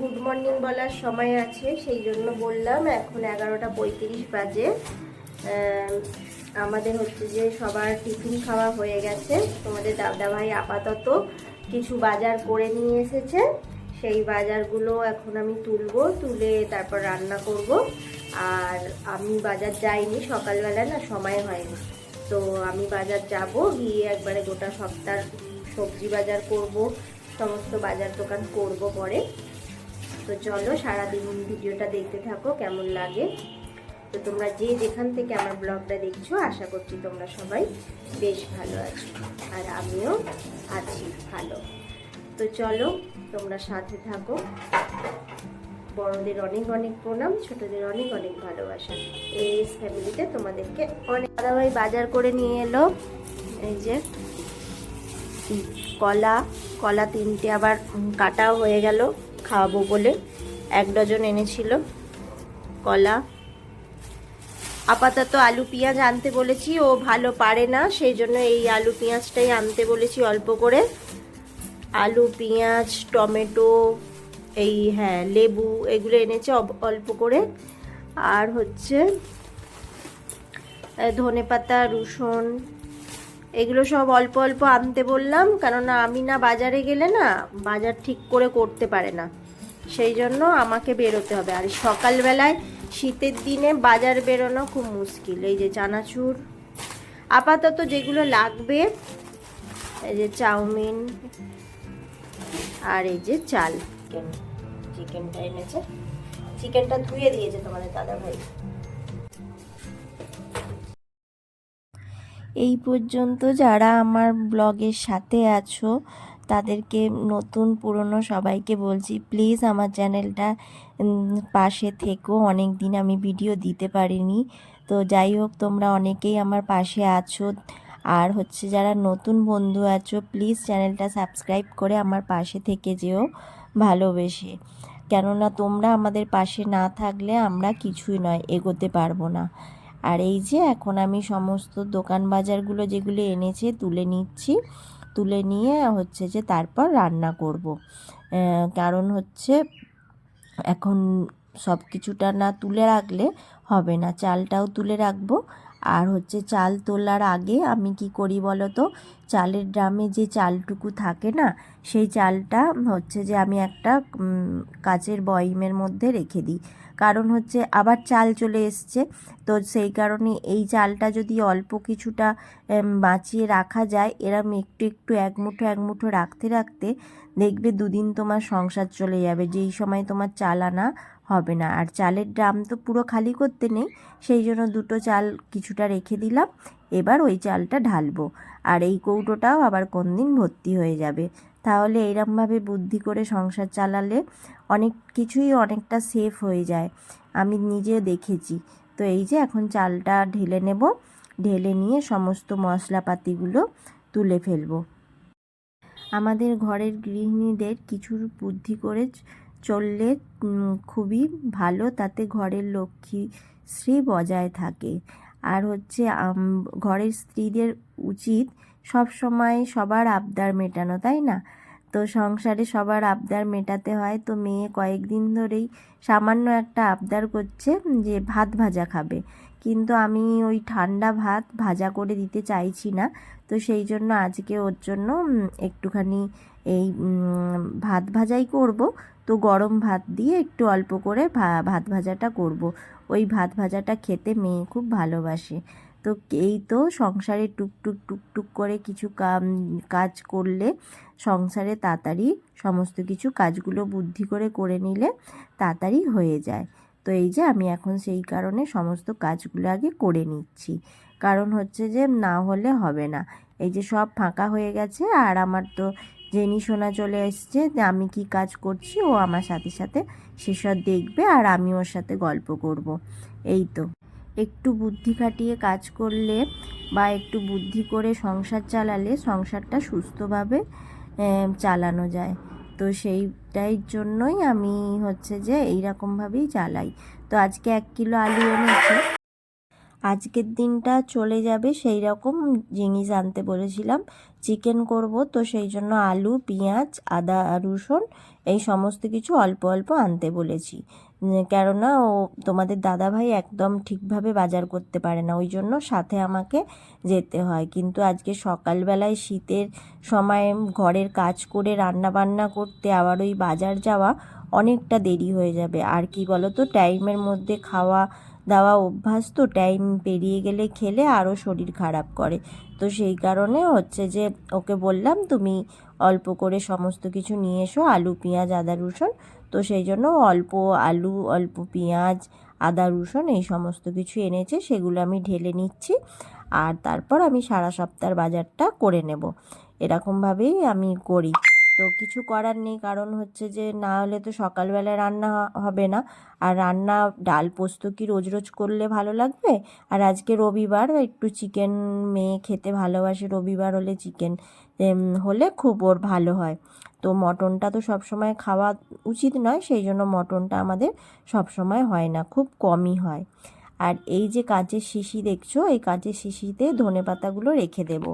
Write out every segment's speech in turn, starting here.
Good morning বলার সময় আছে, সেই জন্য বললাম এখন এগারোটা পঁয়ত্রিশ বাজে। আমাদের হচ্ছে যে সবার টিফিন খাওয়া হয়ে গেছে। তোমাদের দাদা ভাই আপাতত কিছু বাজার করে নিয়ে এসেছে। সেই বাজারগুলো এখন আমি তুলবো, তুলে তারপর রান্না করব। আর আমি বাজার যাইনি, সকালবেলা না সময় হয়নি। তো আমি বাজার যাব, গিয়ে একবারে গোটা সপ্তাহ সবজি বাজার করব, সমস্ত বাজার দোকান করব পরে। তো চলো সারাদিন ভিডিওটা দেখতে থাকো, কেমন লাগে? তো তোমরা যে যেখান থেকে আমার ব্লগটা দেখছ, আশা করছি তোমরা সবাই বেশ ভালো আছো। আর আমিও আছি ভালো। তো চলো তোমরা সাথে থাকো। বড়দের অনেক অনেক প্রণাম, ছোটদের অনেক অনেক ভালোবাসা। এস ফ্যামিলিতে তোমাদেরকে অনেক দাদাভাই বাজার করে নিয়ে এলো। এই যে, কলা কলা তিনটে আবার কাটাও হয়ে গেল। খাওয়াবো বলে এক ডজন এনেছিল। কলা, আপাতত আলু পেঁয়াজ আনতে বলেছি, ও ভালো পারে না, সেই জন্য এই আলু পেঁয়াজটাই আনতে বলেছি অল্প করে। আলু, পেঁয়াজ, টমেটো, এই হ্যাঁ লেবু এগুলো এনেছে অল্প করে। আর হচ্ছে ধনে পাতা রসুন এগুলো সব অল্প অল্প আনতে বললাম, কেননা আমি না বাজারে গেলে না বাজার ঠিক করে করতে পারে না। সেই জন্য আমাকে বেরোতে হবে। আর সকালবেলায় শীতের দিনে বাজার বেরোনো খুব মুশকিল। এই যে চানাচুর, আপাতত যেগুলো লাগবে, এই যে চাউমিন আর এই যে চাল। চিকেন চিকেনটা এনেছে। চিকেনটা ধুয়ে দিয়েছে তোমাদের দাদা ভাই এই পর্যন্ত যারা আমার ব্লগের সাথে আছো, তাদেরকে নতুন পুরনো সবাইকে বলছি প্লিজ আমার চ্যানেলটা পাশে থেকো। অনেক দিন আমি ভিডিও দিতে পারিনি। তো যাই হোক, তোমরা অনেকেই আমার পাশে আছো। আর হচ্ছে যারা নতুন বন্ধু আছো প্লিজ চ্যানেলটা সাবস্ক্রাইব করে আমার পাশে থেকে যেও ভালোবেসে। কেননা তোমরা আমাদের পাশে না থাকলে আমরা কিছুই নয়, এগোতে পারব না। আর এই যে এখন আমি সমস্ত দোকান বাজারগুলো যেগুলো এনেছে, তুলে নিচ্ছি। তুলে নিয়ে হচ্ছে যে তারপর রান্না করব। কারণ হচ্ছে এখন সব কিছুটা না তুলে রাখলে হবে না। চালটাও তুলে রাখব। আর হচ্ছে চাল তোলার আগে আমি কি করি বলো তো চালের ড্রামে যে চালটুকু থাকে না, সেই চালটা হচ্ছে যে আমি একটা কাচের বয়মের মধ্যে রেখে দিই। কারণ হচ্ছে আবার চাল চলে এসছে, তো সেই কারণে এই চালটা যদি অল্প কিছুটা বাঁচিয়ে রাখা যায়, এরম একটু একটু এক মুঠো এক মুঠো রাখতে রাখতে দেখবে দুদিন তোমার সংসার চলে যাবে। যেই সময় তোমার চাল আনা হবে না। আর চালের ড্রাম তো পুরো খালি করতে নেই, সেই জন্য দুটো চাল কিছুটা রেখে দিলাম। এবার ওই চালটা ঢালবো। আর এই কৌটোটাও আবার কোন দিন ভর্তি হয়ে যাবে। তাহলে এইরকমভাবে বুদ্ধি করে সংসার চালালে অনেক কিছুই অনেকটা সেফ হয়ে যায়। আমি নিজে দেখেছি। তো এই যে এখন চালটা ঢেলে নেব। ঢেলে নিয়ে সমস্ত মশলাপাতিগুলো তুলে ফেলব। আমাদের ঘরের গৃহিণীদের কিছু বুদ্ধি করে চললে খুবই ভালো। তাতে ঘরের লক্ষ্মী শ্রী বজায় থাকে। আর হচ্ছে ঘরের স্ত্রীদের উচিত সব সময় সবার আবদার মেটানো, তাই না? তো সংসারে সবার আবদার মেটাতে হয়। তো মেয়ে কয়েকদিন ধরেই সামান্য একটা আবদার করছে যে ভাত ভাজা খাবে। কিন্তু আমি ওই ঠান্ডা ভাত ভাজা করে দিতে চাইছি না। তো সেই জন্য আজকে ওর জন্য একটুখানি এই ভাত ভাজাই করব। তো গরম ভাত দিয়ে একটু অল্প করে ভাত ভাজাটা করব। ওই ভাত ভাজাটা খেতে মেয়ে খুব ভালোবাসে। তো এই তো সংসারে টুকটুক টুকটুক করে কিছু কাজ করলে সংসারে তাড়াতাড়ি সমস্ত কিছু কাজগুলো বুদ্ধি করে করে নিলে তাড়াতাড়ি হয়ে যায়। তো এই যে আমি এখন সেই কারণে সমস্ত কাজগুলো আগে করে নিচ্ছি। কারণ হচ্ছে যে না হলে হবে না। এই যে সব ফাঁকা হয়ে গেছে আর আমার তো জেনি শোনা চলে এসছে, যে আমি কি কাজ করছি ও আমার সাথে সাথে সেসব দেখবে আর আমি ওর সাথে গল্প করব। এই তো। একটু বুদ্ধি খাটিয়ে কাজ করলে বা একটু বুদ্ধি করে সংসার চালালে সংসারটা সুস্থভাবে চালানো যায়। তো সেইটাই জন্যই আমি হচ্ছে যে এইরকমভাবেই চালাই। তো আজকে এক কিলো আলু এনেছে। আজকের দিনটা চলে যাবে সেই রকম জিনিস আনতে বলেছিলাম। চিকেন করব, তো সেই জন্য আলু, পেঁয়াজ, আদা, রসুন এই সমস্ত কিছু অল্প অল্প আনতে বলেছি। কেননা ও তোমাদের দাদাভাই একদম ঠিকভাবে বাজার করতে পারে না, ওই জন্য সাথে আমাকে যেতে হয়। কিন্তু আজকে সকালবেলায় শীতের সময় ঘরের কাজ করে রান্না বান্না করতে আবার ওই বাজার যাওয়া অনেকটা দেরি হয়ে যাবে। আর কি বলো তো টাইমের মধ্যে খাওয়া দাওয়া অভ্যাস তো টাইম পেরিয়ে গেলে খেলে আরও শরীর খারাপ করে। তো সেই কারণে হচ্ছে যে ওকে বললাম, তুমি অল্প করে সমস্ত কিছু নিয়ে এসো, আলু, পেঁয়াজ, আদা, রসুন। তো সেই জন্য অল্প আলু, অল্প পেঁয়াজ, আদা, রসুন এই সমস্ত কিছু এনেছে, সেগুলো আমি ঢেলে নিচ্ছি। আর তারপর আমি সারা সপ্তাহের বাজারটা করে নেব। এরকমভাবেই আমি করি। তো কিছু করার নেই। কারণ হচ্ছে যে, না হলে তো সকালবেলায় রান্না হবে না। আর রান্না, ডাল পোস্ত কি রোজ রোজ করলে ভালো লাগবে? আর আজকে রবিবার, একটু চিকেন মেয়ে খেতে ভালোবাসে রবিবার হলে চিকেন হলে খুব ওর ভালো হয়। তো মটনটা তো সবসময় খাওয়া উচিত নয়, সেই জন্য মটনটা আমাদের সবসময় হয় না, খুব কমই হয়। আর এই যে কাঁচের শিশি দেখছ, এই কাঁচের শিশিতে ধনে পাতাগুলো রেখে দেব।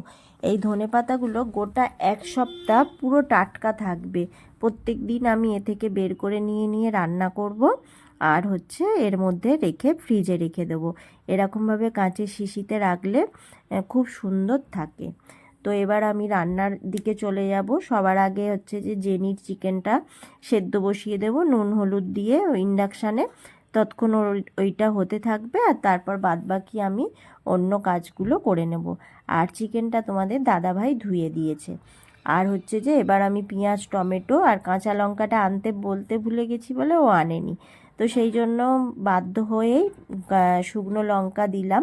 এই ধনে পাতাগুলো গোটা এক সপ্তাহ পুরো টাটকা থাকবে। প্রত্যেক দিন আমি এ থেকে বের করে নিয়ে নিয়ে রান্না করব আর হচ্ছে এর মধ্যে রেখে ফ্রিজে রেখে দেবো। এরকমভাবে কাঁচের শিশিতে রাখলে খুব সুন্দর থাকে। তো এবার আমি রান্নার দিকে চলে যাব। সবার আগে হচ্ছে যে জেনির চিকেনটা সেদ্ধ বসিয়ে দেব, নুন, হলুদ দিয়ে ইন্ডাকশানে। ততক্ষণ ওর- ওইটা হতে থাকবে আর তারপর বাদবাকি আমি অন্য কাজগুলো করে নেব। আর চিকেনটা তোমাদের দাদাভাই ধুয়ে দিয়েছে। আর হচ্ছে যে, এবার আমি পেঁয়াজ, টমেটো আর কাঁচা লঙ্কাটা আনতে বলতে ভুলে গেছি বলে ও আনেনি। তো সেই জন্য বাধ্য হয়েই শুকনো লঙ্কা দিলাম।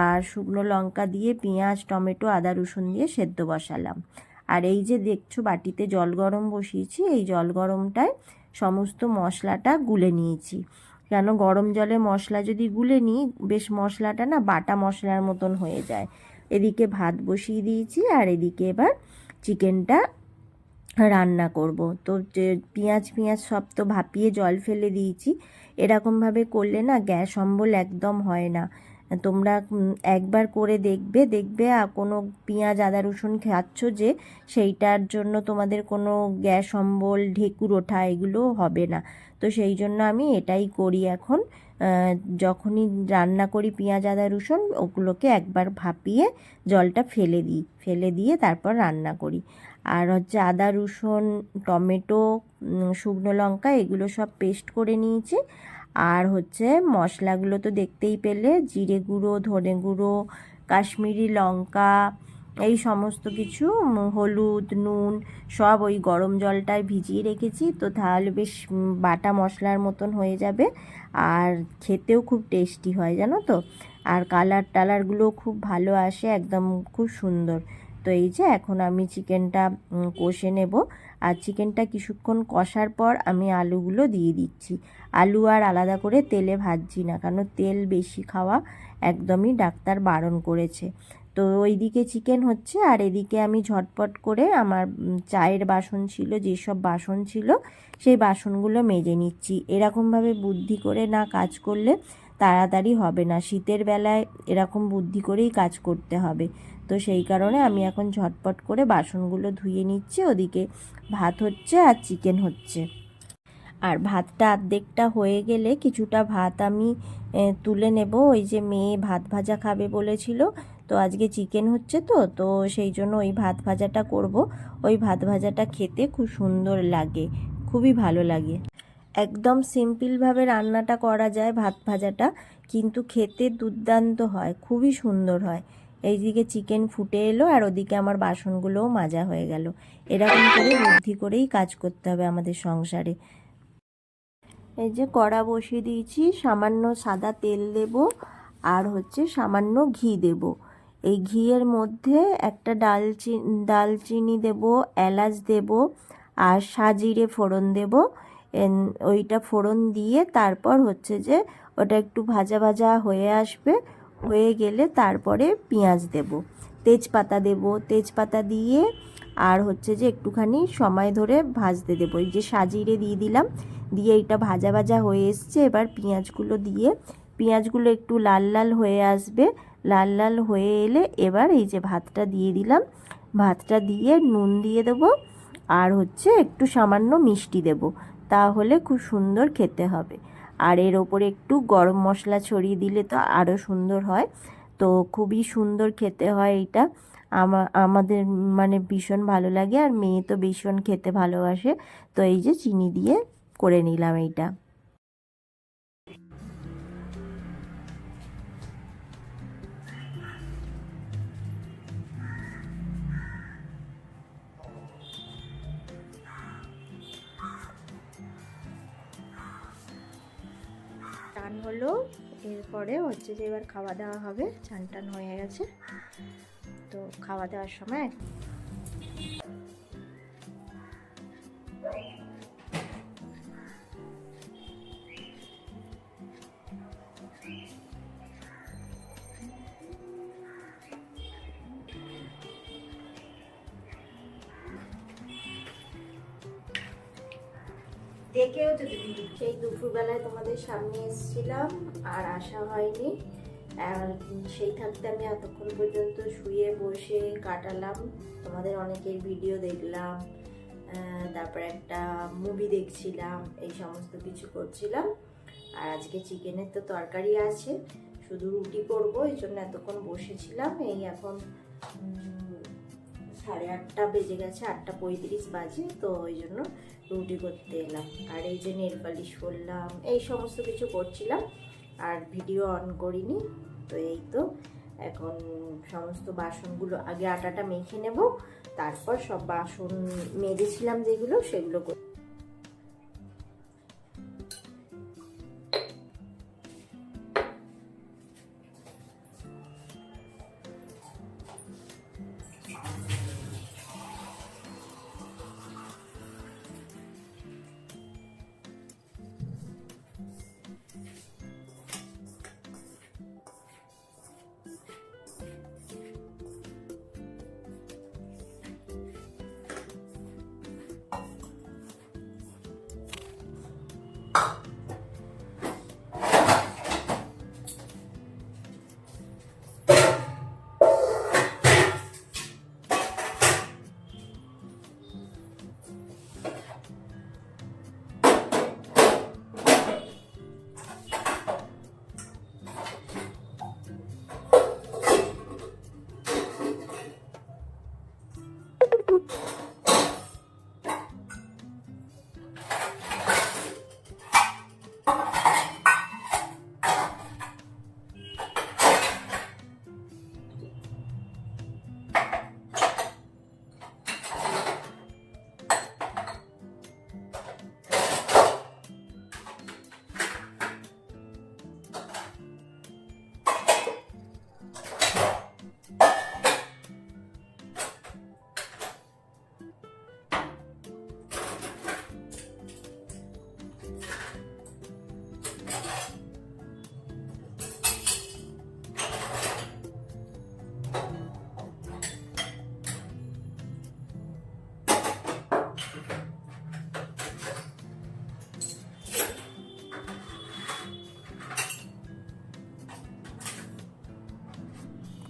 আর শুকনো লঙ্কা দিয়ে পেঁয়াজ, টমেটো, আদা, রসুন দিয়ে সেদ্ধ বসালাম। আর এই যে দেখছ বাটিতে জল গরম বসিয়েছি, এই জল গরমটায় সমস্ত মশলাটা গুলে নিয়েছি। কেন? গরম জলে মশলা যদি গুলে নিই, বেশ মশলাটা না বাটা মশলার মতন হয়ে যায়। এদিকে ভাত বসিয়ে দিয়েছি আর এদিকে এবার চিকেনটা রান্না করব। তো যে পেঁয়াজ পেঁয়াজ সব তো ভাপিয়ে জল ফেলে দিয়েছি। এরকমভাবে করলে না গ্যাস অম্বল একদম হয় না। তোমরা একবার করে দেখবে দেখবে আর কোনো পেঁয়াজ, আদা, রসুন খাচ্ছ যে সেইটার জন্য তোমাদের কোনো গ্যাস অম্বল, ঢেকুর ওঠা এগুলো হবে না। তো সেই জন্য আমি এটাই করি এখন। যখনই রান্না করি পেঁয়াজ, আদা, রসুন, ওগুলোকে একবার ভাপিয়ে জলটা ফেলে দিই, ফেলে দিয়ে তারপর রান্না করি। আর হচ্ছে আদা, রসুন, টমেটো শুকনো লঙ্কা, এগুলো সব পেস্ট করে নিয়েছি। আর হচ্ছে মশলাগুলো তো দেখতেই পেলে, জিরে গুঁড়ো, ধনে গুঁড়ো, কাশ্মীরি লঙ্কা এই সমস্ত কিছু হলুদ, নুন, সব ওই গরম জলটায় ভিজিয়ে রেখেছি। তো তাহলে বেশ বাটা মশলার মতন হয়ে যাবে। আর খেতেও খুব টেস্টি হয়, জানো তো? আর কালার টালারগুলো খুব ভালো আসে, একদম খুব সুন্দর। তো এই যে, এখন আমি চিকেনটা কষে নেব। আর চিকেনটা কিছুক্ষণ কষার পর আমি আলুগুলো দিয়ে দিচ্ছি। আলু আর আলাদা করে তেলে ভাজছি না, কারণ তেল বেশি খাওয়া একদমই ডাক্তার বারণ করেছে। তো ওইদিকে চিকেন হচ্ছে আর এদিকে আমি ঝটপট করে আমার চায়ের বাসন ছিল, যেসব বাসন ছিল সেই বাসনগুলো মেজে নিচ্ছি। এরকমভাবে বুদ্ধি করে না কাজ করলে তাড়াতাড়ি হবে না। শীতের বেলায় এরকম বুদ্ধি করেই কাজ করতে হবে। তো সেই কারণে আমি এখন ঝটপট করে বাসনগুলো ধুয়ে নিচ্ছি। ওদিকে ভাত হচ্ছে আর চিকেন হচ্ছে। আর ভাতটা অর্ধেকটা হয়ে গেলে কিছুটা ভাত আমি তুলে নেব। ওই যে মেয়ে ভাত ভাজা খাবে বলেছিল তো আজকে চিকেন হচ্ছে তো তো সেই জন্য ওই ভাত ভাজাটা করব। ওই ভাত ভাজাটা খেতে খুব সুন্দর লাগে, খুবই ভালো লাগে। একদম সিম্পলভাবে রান্নাটা করা যায় ভাত ভাজাটা, কিন্তু খেতে দুর্দান্ত হয়, খুবই সুন্দর হয়। এইদিকে চিকেন ফুটে এলো আর ওদিকে আমার বাসনগুলোও মাজা হয়ে গেল। এরকম করে বুদ্ধি করেই কাজ করতে হবে আমাদের সংসারে। এই যে কড়া বসিয়ে দিয়েছি, সামান্য সাদা তেল দেব আর হচ্ছে সামান্য ঘি দেব। এই ঘিয়ের মধ্যে একটা ডালচিনি দালচিনি দেব, এলাচ দেব আর সাজিরে ফোড়ন দেব। ওইটা ফোড়ন দিয়ে তারপর হচ্ছে যে ওটা একটু ভাজা ভাজা হয়ে আসবে, হয়ে গেলে তারপরে পেঁয়াজ দেব। তেজপাতা দেব, তেজপাতা দিয়ে আর হচ্ছে যে একটুখানি সময় ধরে ভাজতে দেবো। এই যে সাজিরে দিয়ে দিলাম, দিয়ে এটা ভাজা ভাজা হয়ে এসছে। এবার পেঁয়াজগুলো দিয়ে, পেঁয়াজগুলো একটু লাল লাল হয়ে আসবে। লাল লাল হয়ে এলে এবার এই যে ভাতটা দিয়ে দিলাম। ভাতটা দিয়ে নুন দিয়ে দেবো আর হচ্ছে একটু সামান্য মিষ্টি দেব। তাহলে খুব সুন্দর খেতে হবে। আর এর ওপরে একটু গরম মশলা ছড়িয়ে দিলে তো আরও সুন্দর হয়। তো খুবই সুন্দর খেতে হয় এটা। আমাদের মানে ভীষণ ভালো লাগে আর মেয়ে তো ভীষণ খেতে ভালোবাসে। তো এই যে চিনি দিয়ে করে নিলাম এইটা। চান হলো, এরপরে হচ্ছে যে এবার খাওয়া দাওয়া হবে, চান টান হয়ে গেছে। তো খাওয়া দাওয়ার সময় দেখেও তো সেই দুপুরবেলায় তোমাদের সামনে এসেছিলাম, আর আসা হয়নি। সেই থাকতে আমি এতক্ষণ পর্যন্ত শুয়ে বসে কাটালাম। তোমাদের অনেকের ভিডিও দেখলাম তারপর একটা মুভি দেখছিলাম, এই সমস্ত কিছু করছিলাম। আর আজকে চিকেনের তো তরকারি আছে, শুধু রুটি করব, এই জন্য এতক্ষণ বসেছিলাম। এই এখন সাড়ে আটটা বেজে গেছে, আটটা পঁয়ত্রিশ বাজে, তো ওই জন্য রুটি করতে এলাম। আর এই যে নেল পালিশ করলাম, এই সমস্ত কিছু করছিলাম, আর ভিডিও অন করিনি, তো এই তো এখন সমস্ত বাসনগুলো আগে আটাটা মেখে নেব, তারপর সব বাসন মেজেছিলাম যেগুলো, সেগুলো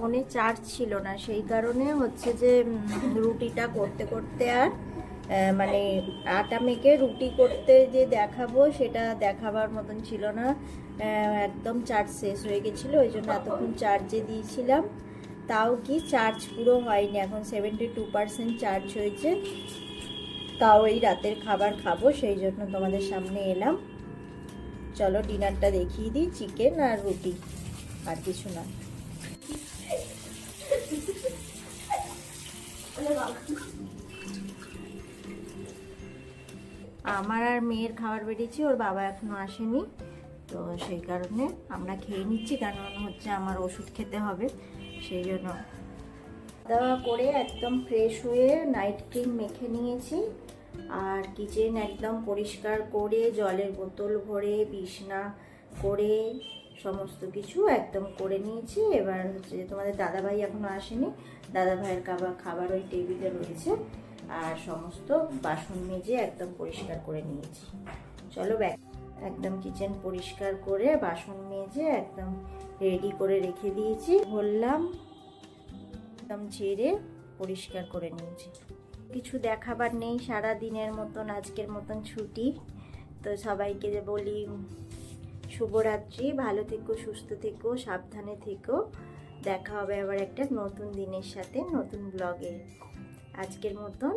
ফোনে চার্জ ছিল না। সেই কারণে হচ্ছে যে রুটিটা করতে করতে আর মানে আটা মেখে রুটি করতে যে দেখাবো, সেটা দেখাবার মতন ছিল না। একদম চার্জ শেষ হয়ে গেছিল, ওই জন্য এতক্ষণ চার্জে দিয়েছিলাম। তাও কি চার্জ পুরো হয়নি, এখন সেভেন্টি টু পারসেন্ট চার্জ হয়েছে। তাও এই রাতের খাবার খাব, সেই জন্য তোমাদের সামনে এলাম। চলো ডিনারটা দেখিয়ে দিই চিকেন আর রুটি, আর কিছু না। আমার আর মেয়ের খাবার বেরিয়েছি, ওর বাবা এখনও আসেনি। তো সেই কারণে আমরা খেয়ে নিচ্ছি, কারণ হচ্ছে আমার ওষুধ খেতে হবে, সেই জন্য। দাওয়া করে একদম ফ্রেশ হয়ে নাইট ক্রিম মেখে নিয়েছি, আর কিচেন একদম পরিষ্কার করে জলের বোতল ভরে বিছনা করে সমস্ত কিছু একদম করে নিয়েছি। এবার হচ্ছে তোমাদের দাদাভাই এখনও আসেনি। দাদাভাইয়ের খাবার খাবার ওই টেবিলে রয়েছে। আর সমস্ত বাসন মেজে একদম পরিষ্কার করে নিয়েছি। চলো ব্যাগ একদম কিচেন পরিষ্কার করে বাসন মেজে একদম রেডি করে রেখে দিয়েছি। বললাম, একদম ঝেড়ে পরিষ্কার করে নিয়েছি। কিছু দেখাবার নেই সারা দিনের মতন, আজকের মতন ছুটি। তো সবাইকে যে বলি শুভরাত্রি, ভালো থেকো, সুস্থ থেকো, সাবধানে থেকো। দেখা হবে আবার একটা নতুন দিনের সাথে, নতুন ব্লগে আজকের মতন